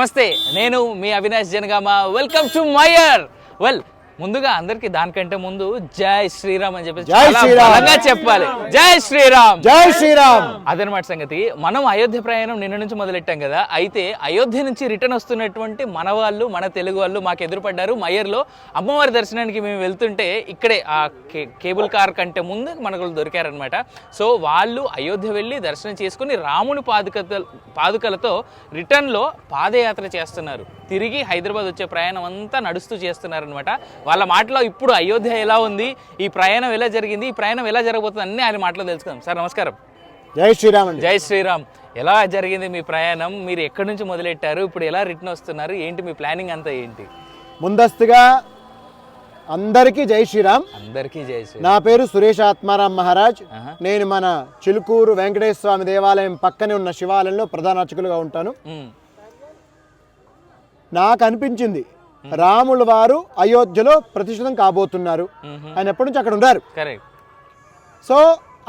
నమస్తే నేను మీ అవినాష్ జనగామ. వెల్కమ్ టు మయర్ వెల్ ముందుగా అందరికి దానికంటే ముందు జై శ్రీరామ్ అని చెప్పేసి జై శ్రీరామ్. బలంగా చెప్పాలి. జై శ్రీరామ్. జై శ్రీరామ్. అదనమాట సంగతి. మనం అయోధ్య ప్రయాణం నిన్న నుంచి మొదలెట్టాం కదా. అయితే అయోధ్య నుంచి రిటర్న్ వస్తున్నటువంటి మన వాళ్ళు మన తెలుగు వాళ్ళు మాకు ఎదురుపడ్డారు మయర్లో. అమ్మవారి దర్శనానికి మేము వెళ్తుంటే ఇక్కడే ఆ కేబుల్ కార్ కంటే ముందు మనకు దొరికారనమాట. సో వాళ్ళు అయోధ్య వెళ్ళి దర్శనం చేసుకుని రాముని పాదుక పాదుకలతో రిటర్న్లో పాదయాత్ర చేస్తున్నారు. తిరిగి హైదరాబాద్ వచ్చే ప్రయాణం అంతా నడుస్తూ చేస్తున్నారనమాట. వాళ్ళ మాటలో ఇప్పుడు అయోధ్య ఎలా ఉంది ఈ ప్రయాణం ఎలా జరిగింది ఈ ప్రయాణం ఎలా జరగబోతుంది అన్ని ఆయన మాటలో తెలుసుకుందాం. సార్ నమస్కారం. జై శ్రీరామ్ జై శ్రీరామ్. ఎలా జరిగింది మీ ప్రయాణం? మీరు ఎక్కడి నుంచి మొదలెట్టారు? ఇప్పుడు ఎలా రిటర్న్ వస్తున్నారు? ఏంటి మీ ప్లానింగ్ అంతా ఏంటి? ముందస్తుగా అందరికీ జై శ్రీరామ్. అందరికీ జై శ్రీరామ్. నా పేరు సురేష్ ఆత్మారాం మహారాజ్. నేను మన చిలుకూరు వెంకటేశ్వర స్వామి దేవాలయం పక్కనే ఉన్న శివాలయంలో ప్రధాన అర్చకులుగా ఉంటాను నాకు అనిపించింది రాముల వారు అయోధ్యలో ప్రతిష్ఠితం కాబోతున్నారు. ఆయన ఎప్పటి నుంచి అక్కడ ఉన్నారు? సో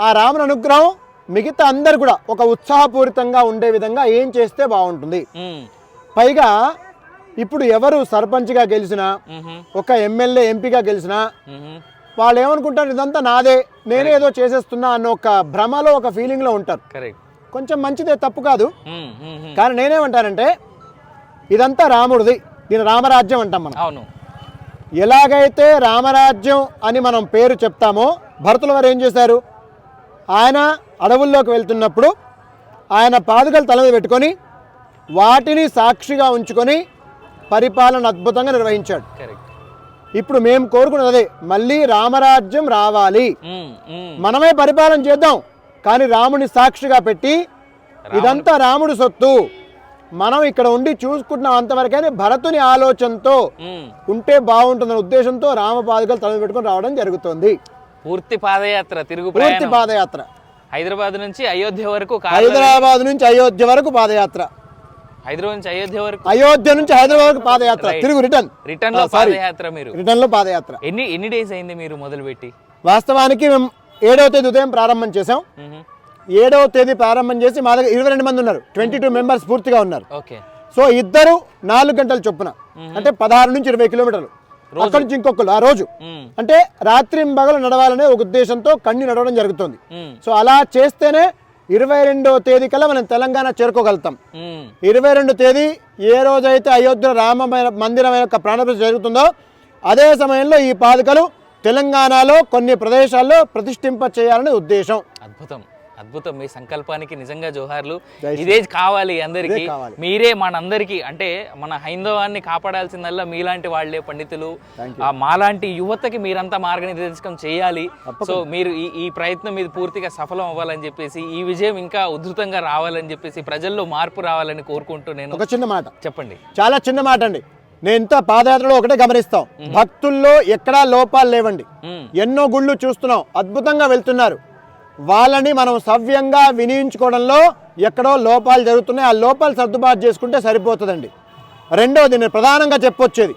ఆ రాముని అనుగ్రహం మిగతా అందరు కూడా ఒక ఉత్సాహపూరితంగా ఉండే విధంగా ఏం చేస్తే బాగుంటుంది? పైగా ఇప్పుడు ఎవరు సర్పంచ్గా గెలిచినా ఒక ఎమ్మెల్యే ఎంపీగా గెలిచినా వాళ్ళు ఏమనుకుంటారు ఇదంతా నాదే. నేనే ఏదో చేసేస్తున్నా అన్న ఒక భ్రమలో ఒక ఫీలింగ్లో ఉంటారు. కరెక్ట్. కొంచెం మంచిదే తప్పు కాదు. కానీ నేనేమంటానంటే ఇదంతా రాముడిది. దీని రామరాజ్యం అంటాం మనం. అవును. ఎలాగైతే రామరాజ్యం అని మనం పేరు చెప్తామో భరతుల వారు ఏం చేశారు? ఆయన అడవుల్లోకి వెళ్తున్నప్పుడు ఆయన పాదుకలు తల మీద పెట్టుకొని వాటిని సాక్షిగా ఉంచుకొని పరిపాలన అద్భుతంగా నిర్వహించాడు. ఇప్పుడు మేము కోరుకున్నది అదే మళ్ళీ రామరాజ్యం రావాలి. మనమే పరిపాలన చేద్దాం కానీ రాముని సాక్షిగా పెట్టి ఇదంతా రాముడి సొత్తు. మనం ఇక్కడ ఉండి చూసుకుంటున్నాం అంతవరకైనా భరతుని ఆలోచనతో. ఉంటే బాగుంటుందనే ఉద్దేశంతో రామ పాదుకలు తల మీద పెట్టుకొని రావడం జరుగుతుంది. పూర్తి పాదయాత్ర తిరుగు పూర్తి పాదయాత్ర. హైదరాబాద్ నుంచి అయోధ్య వరకు హైదరాబాద్ నుంచి అయోధ్య వరకు పాదయాత్ర. హైదరాబాద్ నుంచి అయోధ్య వరకు? అయోధ్య నుంచి హైదరాబాద్ వరకు పాదయాత్ర. తిరుగు రిటర్న్ రిటర్న్లో పాదయాత్ర మీరు. రిటర్న్లో పాదయాత్ర. ఎన్ని ఎన్ని డేస్ అయింది మీరు మొదలుపెట్టి? వాస్తవానికి మేము ఏడవ తేదీ ఉదయం ప్రారంభం చేసాం. ఏడవ తేదీ ప్రారంభం చేసి మా దగ్గర ఇరవై రెండు మంది ఉన్నారు. ట్వంటీ టూ మెంబర్స్ పూర్తిగా ఉన్నారు. ఓకే. సో ఇద్దరు నాలుగు గంటల చొప్పున అంటే పదహారు నుంచి ఇరవై కిలోమీటర్లు. అక్కడి నుంచి ఇంకొకరు ఆ రోజు. అంటే రాత్రి పగలు నడవాలనే ఒక ఉద్దేశంతో కన్ని నడవడం జరుగుతుంది. సో అలా చేస్తేనే ఇరవై రెండవ తేదీ కల్లా మనం తెలంగాణ చేరుకోగలుగుతాం. ఇరవై రెండు తేదీ ఏ రోజైతే అయోధ్య రామమైన మందిరం యొక్క ప్రాణప్రతిష్ఠ జరుగుతుందో అదే సమయంలో ఈ పాదుకలు తెలంగాణలో కొన్ని ప్రదేశాల్లో ప్రతిష్ఠింప చేయాలనే ఉద్దేశం. అద్భుతం. అద్భుతం. మీ సంకల్పానికి నిజంగా జోహార్లు ఇదే కావాలి అందరికి. మీరే మనందరికి అంటే మన హైందవాన్ని కాపాడాల్సిందల్లా మీలాంటి వాళ్ళే పండితులు. మాలాంటి యువతకి మీరంతా మార్గనిర్దేశకం చేయాలి. సో మీరు ఈ ప్రయత్నం మీద పూర్తిగా సఫలం అవ్వాలని చెప్పేసి ఈ విజయం ఇంకా ఉధృతంగా రావాలని చెప్పేసి ప్రజల్లో మార్పు రావాలని కోరుకుంటూ నేను ఒక చిన్న మాట. చెప్పండి. చాలా చిన్న మాట అండి. నేను ఇంత పాదయాత్రలో ఒకటే గమనిస్తాం. భక్తుల్లో ఎక్కడా లోపాలు లేవండి. ఎన్నో గుళ్ళు చూస్తున్నాం. అద్భుతంగా వెళ్తున్నారు. వాళ్ళని మనం సవ్యంగా వినియోగించుకోవడంలో ఎక్కడో లోపాలు జరుగుతున్నాయి. ఆ లోపాలు సర్దుబాటు చేసుకుంటే సరిపోతుందండి. రెండవది నేను ప్రధానంగా చెప్పొచ్చేది.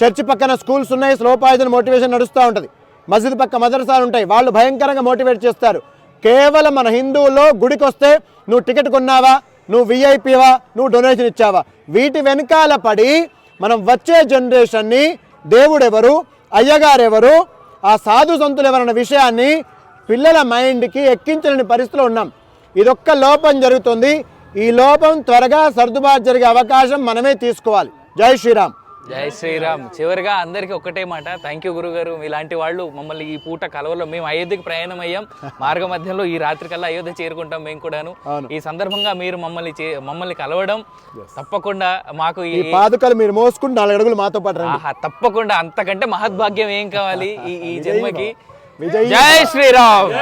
చర్చి పక్కన స్కూల్స్ ఉన్నాయి స్లో పాయిజన్ మోటివేషన్ నడుస్తూ ఉంటుంది. మసీద్ పక్క మదరసాలు ఉంటాయి. వాళ్ళు భయంకరంగా మోటివేట్ చేస్తారు. కేవలం మన హిందువుల్లో గుడికి వస్తే నువ్వు టికెట్ కొన్నావా? నువ్వు విఐపీవా నువ్వు డొనేషన్ ఇచ్చావా? వీటి వెనకాల పడి మనం వచ్చే జనరేషన్ని దేవుడెవరు? అయ్యగారెవరు? ఆ సాధు సంతులు ఎవరన్న విషయాన్ని పిల్లల మైండ్కి ఎక్కించలేని పరిస్థితిలో ఉన్నాం. ఇదొక్క లోపం జరుగుతుంది. ఈ లోపం త్వరగా సర్దుబాటు జరిగే అవకాశం మనమే తీసుకోవాలి. జై శ్రీరామ్. జై శ్రీరామ్. చివరిగా అందరికీ ఒకటే మాట. థ్యాంక్ యూ గురుగారు. మీలాంటి వాళ్ళు మమ్మల్ని ఈ పూట కలవలో మేము అయోధ్యకి ప్రయాణం అయ్యాం మార్గ మధ్యలో ఈ రాత్రి కల్లా అయోధ్య చేరుకుంటాం మేము కూడాను. ఈ సందర్భంగా మీరు మమ్మల్ని మమ్మల్ని కలవడం తప్పకుండా మాకు ఈ పాదుకలు మీరు మోసుకుంటూ నాలుగు అడుగులు మాతో పాటు తప్పకుండా. అంతకంటే మహద్భాగ్యం ఏం కావాలి? ఈ జన్మకి? జై శ్రీరామ్.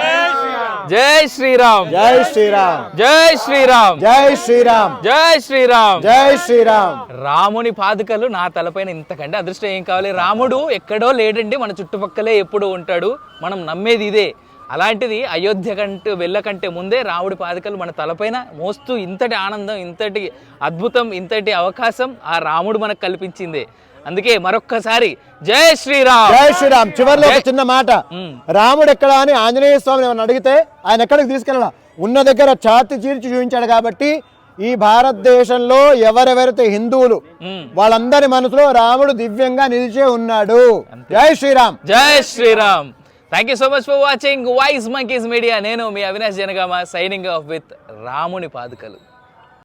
జై శ్రీరామ్. జై శ్రీరామ్. జై శ్రీరామ్. జై శ్రీరామ్. జై శ్రీరామ్. జై శ్రీరామ్. రాముని పాదుకలు నా తలపైన ఇంతకంటే అదృష్టం ఏం కావాలి? రాముడు ఎక్కడో లేడండి మన చుట్టుపక్కలే ఎప్పుడు ఉంటాడు. మనం నమ్మేది ఇదే. అలాంటిది అయోధ్య కంటే వెళ్ళకంటే ముందే రాముడి పాదుకలు మన తలపైన మోస్తూ ఇంతటి ఆనందం ఇంతటి అద్భుతం ఇంతటి అవకాశం ఆ రాముడు మనకు కల్పించిందే. అందుకే మరొక్కసారి జై శ్రీరామ్. జై శ్రీరామ్. చివరిలో ఒక చిన్న మాట. రాముడు ఎక్కడ అని ఆంజనేయ స్వామిని ఏమన్నా అడిగితే ఆయన ఎక్కడికి తీసుకెళ్ళాల? ఉన్న దగ్గర ఛాతి చీల్చి చూపించాడు కాబట్టి ఈ భారతదేశంలో ఎవరెవరైతే హిందువులు. వాళ్ళందరి మనసులో రాముడు దివ్యంగా నిలిచే ఉన్నాడు. జై శ్రీరామ్. జై Shri Ram. Thank you so much for watching Wise Monkeys Media నేను మీ Avinash Janagama signing off with రాముని పాదుకలు.